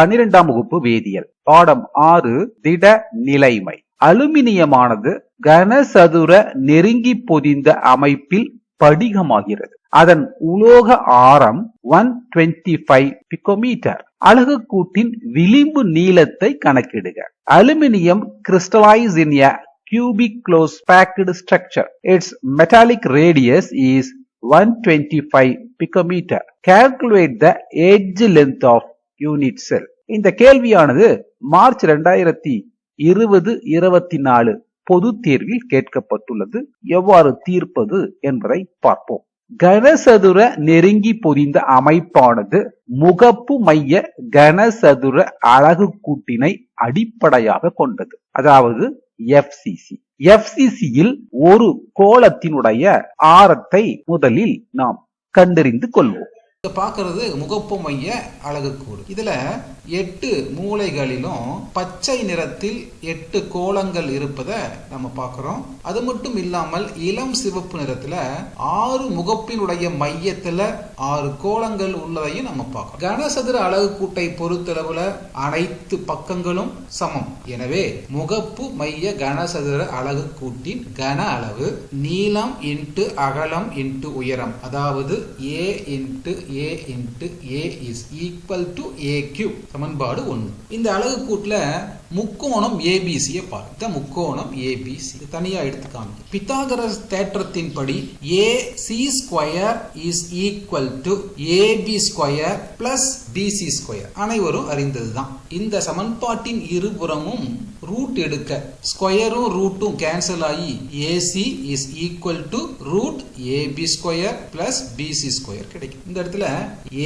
பன்னிரெண்டாம் வகுப்பு வேதியியல். பாடம் ஆறு திட நிலைமை. அலுமினியமானது கனசதுர நெருங்கி பொதிந்த அமைப்பில் படிகமாகிறது. அதன் உலோக ஆரம் ஒன் டுவெண்ட்டி ஃபைவ் பிகோமீட்டர் அழகு கூட்டின் விளிம்பு நீளத்தை கணக்கிடுக. Aluminium crystallise in a cubic close packed structure. Its metallic radius is 125 picometer. Calculate the edge length of unit cell இந்த கேள்வியானது மார்ச் இரண்டாயிரத்தி இருபது இருபத்தி நாலு பொது தேர்வில் கேட்கப்பட்டுள்ளது. எவ்வாறு தீர்ப்பது என்பதை பார்ப்போம். கனசதுர நெருங்கி பொதிந்த அமைப்பானது முகப்பு மைய கனசதுர அழகு கூட்டினை அடிப்படையாக கொண்டது. அதாவது எஃப்சிசி எஃப்சிசியில் ஒரு கோலத்தினுடைய ஆரத்தை முதலில் நாம் கண்டறிந்து கொள்வோம். இதை பார்க்கறது முகப்பு மைய அழகுக்கூடு இதுல எட்டு மூலைகளிலும் பச்சை நிறத்தில் எட்டு கோலங்கள் இருப்பதை நம்ம பார்க்கிறோம். அது மட்டும் இல்லாமல் இளம் சிவப்பு நிறத்துல ஆறு முகப்பினுடைய மையத்துல ஆறு கோலங்கள் உள்ளதையும் நம்ம பார்க்கிறோம். கனசதுர அழகுக்கூட்டை பொறுத்தளவுல அனைத்து பக்கங்களும் சமம். எனவே முகப்பு மைய கனசதுர அழகுக்கூட்டின் கன அளவு நீளம் இன்ட்டு அகலம் இன்ட்டு உயரம். அதாவது A into A into A is equal to A cube சமன்பாடு ஒன்று. இந்த அழகு கூட்டில் முக்கோணம் ஏபிசியை பார்த்த முக்கோணம் ஏபிசி தனியாக எடுத்துக்காங்க பித்தாகரஸ் தேற்றத்தின் தேற்றத்தின்படி A C square is equal to AB square plus BC square அனைவரும் அறிந்தது தான் இந்த சமன்பாட்டின் இருபுறமும் ரூட் எடுக்க. ஸ்கொயரும் ரூட்டும் கேன்சல் ஆகி AC is equal to root AB square plus BC square கிடைக்கும். இந்த இடத்துல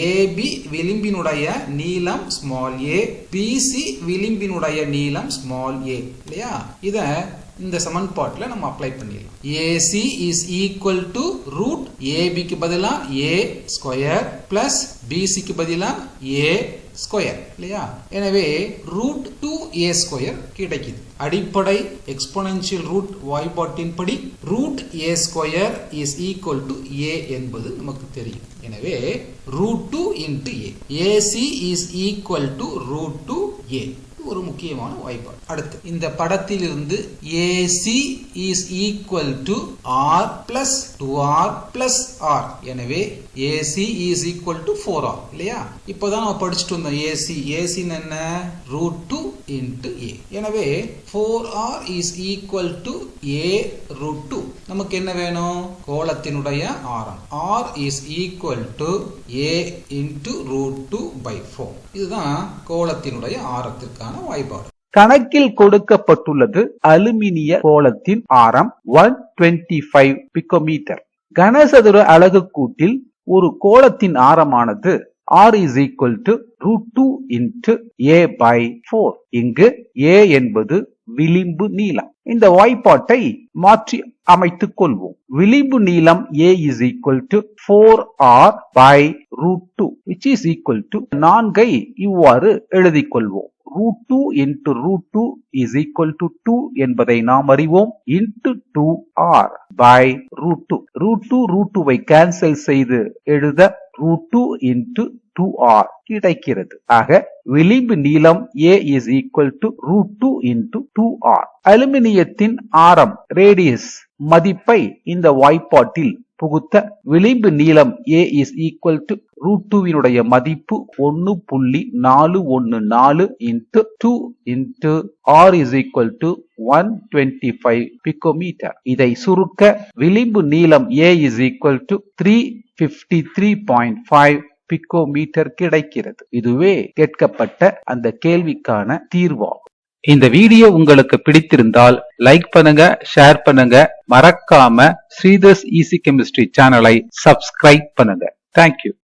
ஏபி விளிம்பினுடைய நீளம் ஸ்மால் ஏ பிசி விளிம்பினுடைய நீளம் ஸ்மால் ஏ இல்லையா? இதை இந்த சமன்பாட்டில் நம்ம அப்ளை பண்ணிடலாம். AC is equal to root ஏபிக்கு பதிலாக ஏ ஸ்கொயர் பிளஸ் பிசிக்கு பதிலாக ஏ ஸ்கொயர் இல்லையா? எனவே ரூட் டூ ஏ ஸ்கொயர் கிடைக்குது. அடிப்படை எக்ஸ்பொனென்ஷியல் ரூட் வாய்ப்பாட்டின் படி root A square is equal to A என்பது நமக்கு தெரியும். எனவே root two into A AC is equal to root two A ஒரு முக்கியமான வாய்ப்பாடு அடுத்து இந்த படத்தில் இருந்து AC is equal to R plus two R plus R எனவே AC is equal to four R இல்லையா? இப்போதான் நம்ம படிச்சுட்டு வந்தோம் ஏசி ஏசின்னு என்ன? ரூட் டூ இன்ட்டு ஏ எனவே four R is equal to A root two நமக்கு என்ன வேணும்? கோலத்தினுடைய ஆரம் R is equal to A into root two by four இதுதான் கோலத்தினுடைய ஆரத்திற்கான வாய்ப்பாடு கணக்கில் கொடுக்கப்பட்டுள்ளது அலுமினிய கோலத்தின் ஆரம் ஒன் டுவெண்ட்டி ஃபைவ் பிகோமீட்டர் கனசதுர அலகு கூட்டில் ஒரு கோலத்தின் ஆரமானது R is equal to root two into A by four இங்கு ஏ என்பது விளிம்பு நீளம். இந்த வாய்ப்பாட்டை மாற்றி அமைத்துக் கொள்வோம். விளிம்பு நீளம் A is equal to four R by root two which is equal to நான்கை இவ்வாறு எழுதிக் கொள்வோம். Root two into root two is equal to two என்பதை நாம் அறிவோம். Into two R by root two root two root டூவை cancel செய்து எழுத root two into two R கிடைக்கிறது. ஆக விளிம்பு நீளம் A is equal to root two into two R அலுமினியத்தின் ஆரம் ரேடியஸ் மதிப்பை இந்த வாய்ப்பாட்டில் புகுத்த விளிம்பு நீளம் A is equal to root டூவினுடைய மதிப்பு ஒன்னு புள்ளி நாலு ஒன்னு நாலு into two into R is equal to one twenty five picometre இதை சுருக்க விளிம்பு நீளம் A is equal to three fifty three point five picometre கிடைக்கிறது. இதுவே கேட்கப்பட்ட அந்த கேள்விக்கான தீர்வாகும். இந்த வீடியோ உங்களுக்கு பிடித்திருந்தால் லைக் பண்ணுங்க ஷேர் பண்ணுங்க. மறக்காம ஸ்ரீதர்ஸ் ஈசி கெமிஸ்ட்ரி சேனலை சப்ஸ்கிரைப் பண்ணுங்க. Thank you